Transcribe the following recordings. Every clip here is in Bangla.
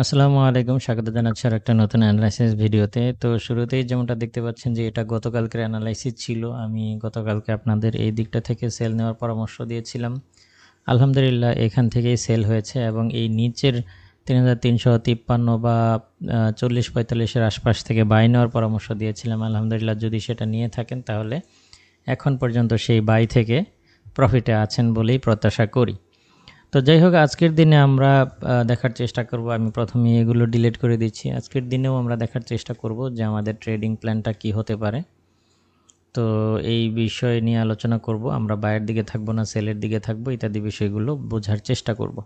আসসালামু আলাইকুম, স্বাগত জানাচ্ছি আর একটা নতুন অ্যানালাইসিস ভিডিওতে। তো শুরুতেই যেমনটা দেখতে পাচ্ছেন যে এটা গতকালকের অ্যানালাইসিস ছিল। আমি গতকালকে আপনাদের এই দিকটা থেকে সেল নেওয়ার পরামর্শ দিয়েছিলাম। আলহামদুলিল্লাহ, এখান থেকেই সেল হয়েছে এবং এই নিচের তিন হাজার তিনশো তিপ্পান্ন বা চল্লিশ পঁয়তাল্লিশের আশপাশ থেকে বাই নেওয়ার পরামর্শ দিয়েছিলাম। আলহামদুলিল্লাহ, যদি সেটা নিয়ে থাকেন তাহলে এখন পর্যন্ত সেই বাই থেকে প্রফিটে আছেন বলেই প্রত্যাশা করি। তো যাই হোক, আজকের দিনে আমরা দেখার চেষ্টা করব। আমি প্রথমে এগুলো ডিলিট করে দিচ্ছি। আজকের দিনেও আমরা দেখার চেষ্টা করব যে আমাদের ট্রেডিং প্ল্যানটা কি হতে পারে। তো এই বিষয় নিয়ে আলোচনা করব। আমরা বায়ের দিকে থাকব না সেলের দিকে থাকব, ইত্যাদি বিষয়গুলো বোঝার চেষ্টা করব।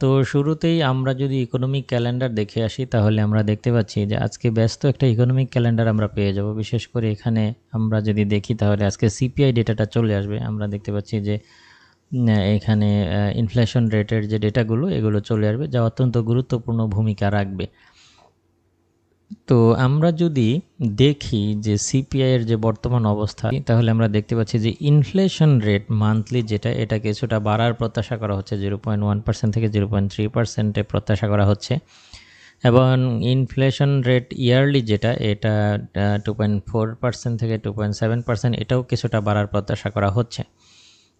তো শুরুতেই আমরা যদি ইকোনমিক ক্যালেন্ডার দেখে আসি, তাহলে আমরা দেখতে পাচ্ছি যে আজকে ব্যস্ত একটা ইকোনমিক ক্যালেন্ডার আমরা পেয়ে যাব। বিশেষ করে এখানে আমরা যদি দেখি, তাহলে আজকে সিপিআই ডেটাটা চলে আসবে। আমরা দেখতে পাচ্ছি যে এখানে ইনফ্লেশন রেটের যে ডেটাগুলো এগুলো চলে আসবে, যা অত্যন্ত গুরুত্বপূর্ণ ভূমিকা রাখবে। তো আমরা যদি দেখি যে সিপিআই এর যে বর্তমান অবস্থা, তাহলে আমরা দেখতে পাচ্ছি যে ইনফ্লেশন রেট মান্থলি যেটা, এটা কিছুটা বাড়ার প্রত্যাশা করা হচ্ছে জিরো পয়েন্ট ওয়ান পার্সেন্ট থেকে জিরো পয়েন্ট থ্রি পার্সেন্টে প্রত্যাশা করা হচ্ছে। এবং ইনফ্লেশন রেট ইয়ারলি যেটা, এটা টু পয়েন্ট ফোর পার্সেন্ট থেকে টু পয়েন্ট সেভেন পার্সেন্ট এটাও কিছুটা বাড়ার প্রত্যাশা করা হচ্ছে।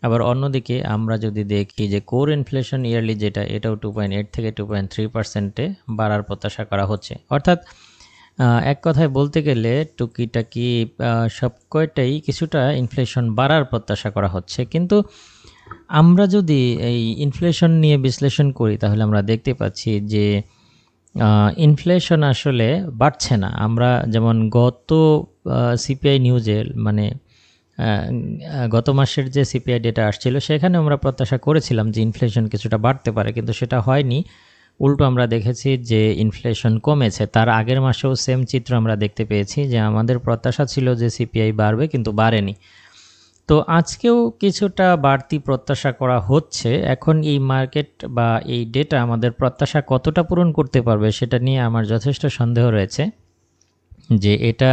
আবার অন্যদিকে আমরা যদি দেখি যে কোর ইনফ্লেশন ইয়ারলি যেটা, এটাও টু পয়েন্ট এইট থেকে টু পয়েন্ট থ্রি পার্সেন্টে বাড়ার প্রত্যাশা করা হচ্ছে। অর্থাৎ এক কথায় বলতে গেলে টুকিটাকি সব কয়টাই কিছুটা ইনফ্লেশন বাড়ার প্রত্যাশা করা হচ্ছে। কিন্তু আমরা যদি এই ইনফ্লেশন নিয়ে বিশ্লেষণ করি, তাহলে আমরা দেখতে পাচ্ছি যে ইনফ্লেশন আসলে বাড়ছে না। আমরা যেমন গত সিপিআই নিউজে মানে গত মাসের যে সিপিআই ডেটা আসছিল, সেখানে আমরা প্রত্যাশা করেছিলাম যে ইনফ্লেশন কিছুটা বাড়তে পারে, কিন্তু সেটা হয়নি। উল্টো আমরা দেখেছি যে ইনফ্লেশন কমেছে। তার আগের মাসেও সেম চিত্র আমরা দেখতে পেয়েছি যে আমাদের প্রত্যাশা ছিল যে সিপিআই বাড়বে, কিন্তু বাড়েনি। তো আজকেও কিছুটা বাড়তি প্রত্যাশা করা হচ্ছে। এখন এই মার্কেট বা এই ডেটা আমাদের প্রত্যাশা কতটা পূরণ করতে পারবে, সেটা নিয়ে আমার যথেষ্ট সন্দেহ রয়েছে যে এটা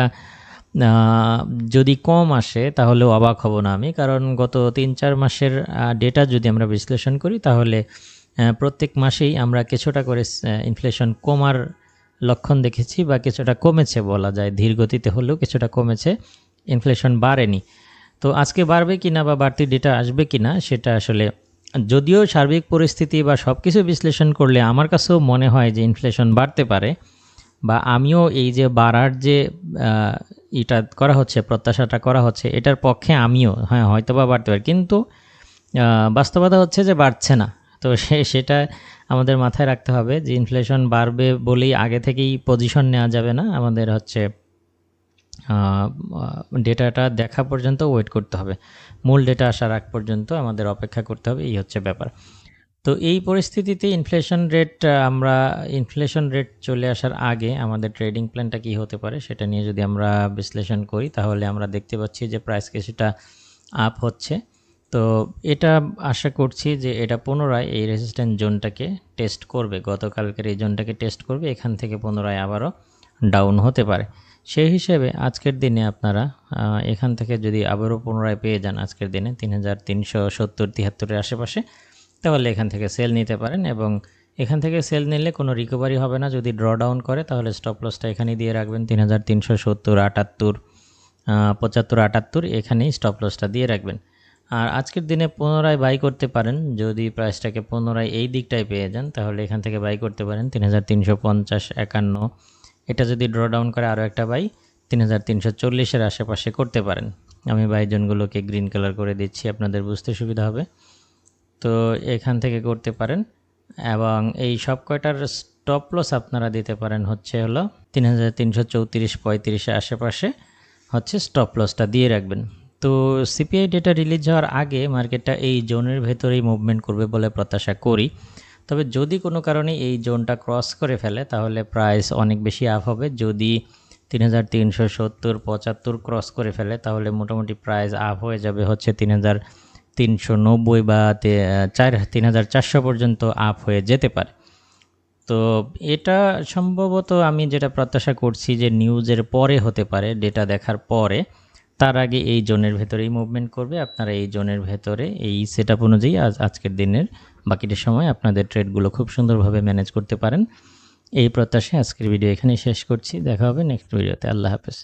যদি কম আসে তাহলেও অবাক হব না আমি, কারণ গত তিন চার মাসের ডেটা যদি আমরা বিশ্লেষণ করি তাহলে প্রত্যেক মাসেই আমরা কিছুটা করে ইনফ্লেশন কমার লক্ষণ দেখেছি বা কিছুটা কমেছে বলা যায়। ধীর গতিতে হলেও কিছুটা কমেছে ইনফ্লেশন বাড়েনি। তো আজকে বাড়বে কি না বা বাড়তি ডেটা আসবে কি না সেটা আসলে, যদিও সার্বিক পরিস্থিতি বা সব কিছু বিশ্লেষণ করলে আমার কাছেও মনে হয় যে ইনফ্লেশন বাড়তে পারে, বা আমিও এই যে বাড়ার যে এটা করা হচ্ছে, প্রত্যাশাটা করা হচ্ছে, এটার পক্ষে আমিও হ্যাঁ হয়তো বা বাড়তে পারি। কিন্তু বাস্তবতা হচ্ছে যে বাড়ছে না। তো সে, সেটা আমাদের মাথায় রাখতে হবে যে ইনফ্লেশন বাড়বে বলেই আগে থেকেই পজিশন নেওয়া যাবে না। আমাদের হচ্ছে ডেটাটা দেখা পর্যন্ত ওয়েট করতে হবে। মূল ডেটা আসার আগ পর্যন্ত আমাদের অপেক্ষা করতে হবে, এই হচ্ছে ব্যাপার। তো এই পরিস্থিতিতে ইনফ্লেশন রেট আমরা ইনফ্লেশন রেট চলে আসার আগে আমাদের ট্রেডিং প্ল্যানটা কি হতে পারে সেটা নিয়ে যদি আমরা বিশ্লেষণ করি, তাহলে আমরা দেখতে পাচ্ছি যে প্রাইস কিছুটা আপ হচ্ছে। তো এটা আশা করছি যে এটা পুনরায় এই রেজিস্ট্যান্ট জোনটাকে টেস্ট করবে। গতকালকের এই জোনটাকে টেস্ট করবে, এখান থেকে পুনরায় আবারও ডাউন হতে পারে। সেই হিসেবে আজকের দিনে আপনারা এখান থেকে যদি আবারও পুনরায় পেয়ে যান আজকের দিনে, তিন হাজার তিনশো সত্তর তিয়াত্তরের আশেপাশে তাহলে এখান থেকে সেল নিতে পারেন এবং এখান থেকে সেল নিলে কোনো রিকভারি হবে না। যদি ড্র ডাউন করে, তাহলে স্টপ লসটা এখানেই দিয়ে রাখবেন। তিন হাজার তিনশো সত্তর আটাত্তর পঁচাত্তর আটাত্তর এখানেই স্টপ লসটা দিয়ে রাখবেন। আর আজকের দিনে পুনরায় বাই করতে পারেন। যদি প্রাইসটাকে পুনরায় এই দিকটায় পেয়ে যান, তাহলে এখান থেকে বাই করতে পারেন। তিন হাজার তিনশো পঞ্চাশ একান্ন, এটা যদি ড্র ডাউন করে আরও একটা বাই তিন হাজার তিনশো চল্লিশের আশেপাশে করতে পারেন। আমি বাই জোনগুলোকে গ্রিন কালার করে দিচ্ছি, আপনাদের বুঝতে সুবিধা হবে। তো এখান থেকে করতে পারেন। এবং এই সব কয়টার স্টপ লস আপনারা দিতে পারেন হচ্ছে হলো তিন হাজার তিনশো চৌত্রিশ পঁয়ত্রিশের আশেপাশে হচ্ছে স্টপ লসটা দিয়ে রাখবেন। তো সিপিআই ডেটা রিলিজ হওয়ার আগে মার্কেটটা এই জোনের ভেতরেই মুভমেন্ট করবে বলে প্রত্যাশা করি। তবে যদি কোনো কারণে এই জোনটা ক্রস করে ফেলে, তাহলে প্রাইস অনেক বেশি আপ হবে। যদি তিন হাজার তিনশো সত্তর পঁচাত্তর ক্রস করে ফেলে, তাহলে মোটামুটি প্রাইস আপ হয়ে যাবে হচ্ছে তিন হাজার তিনশো নব্বই বা চার, তিন হাজার চারশো পর্যন্ত আপ হয়ে যেতে পারে। তো এটা সম্ভবত আমি যেটা প্রত্যাশা করছি যে নিউজের পরে হতে পারে ডেটা দেখার পরে। তার আগে এই জোনের ভেতরেই মুভমেন্ট করবে, আপনারা এই জোনের ভেতরে এই সেট আপ অনুযায়ী আজ, আজকের দিনের বাকিটা সময় আপনাদের ট্রেডগুলো খুব সুন্দরভাবে ম্যানেজ করতে পারেন। এই প্রত্যাশায় আজকের ভিডিও এখানেই শেষ করছি, দেখা হবে নেক্সট ভিডিওতে আল্লাহ হাফেজ।